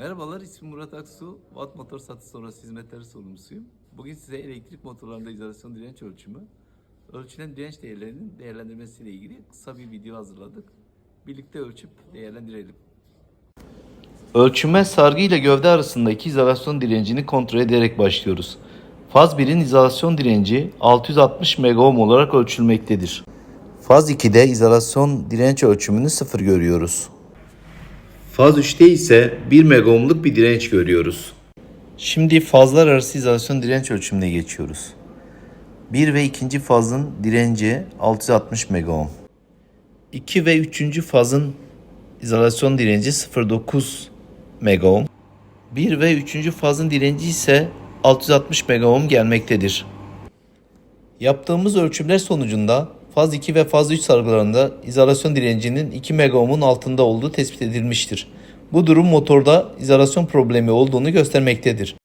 Merhabalar, ismim Murat Aksu. Watt Motor Satış Sonrası Hizmetleri sorumlusuyum. Bugün size elektrik motorlarında izolasyon direnç ölçümü, ölçülen direnç değerlerinin değerlendirmesiyle ilgili kısa bir video hazırladık. Birlikte ölçüp değerlendirelim. Ölçüme sargı ile gövde arasındaki izolasyon direncini kontrol ederek başlıyoruz. Faz 1'in izolasyon direnci 660 megaohm olarak ölçülmektedir. Faz 2'de izolasyon direnç ölçümünü sıfır görüyoruz. Faz 3'te ise 1 megaohmluk bir direnç görüyoruz. Şimdi fazlar arası izolasyon direnç ölçümüne geçiyoruz. 1 ve 2. fazın direnci 660 megaohm. 2 ve 3. fazın izolasyon direnci 0.9 megaohm. 1 ve 3. fazın direnci ise 660 megaohm gelmektedir. Yaptığımız ölçümler sonucunda faz 2 ve faz 3 sargılarında izolasyon direncinin 2 megaohmun altında olduğu tespit edilmiştir. Bu durum motorda izolasyon problemi olduğunu göstermektedir.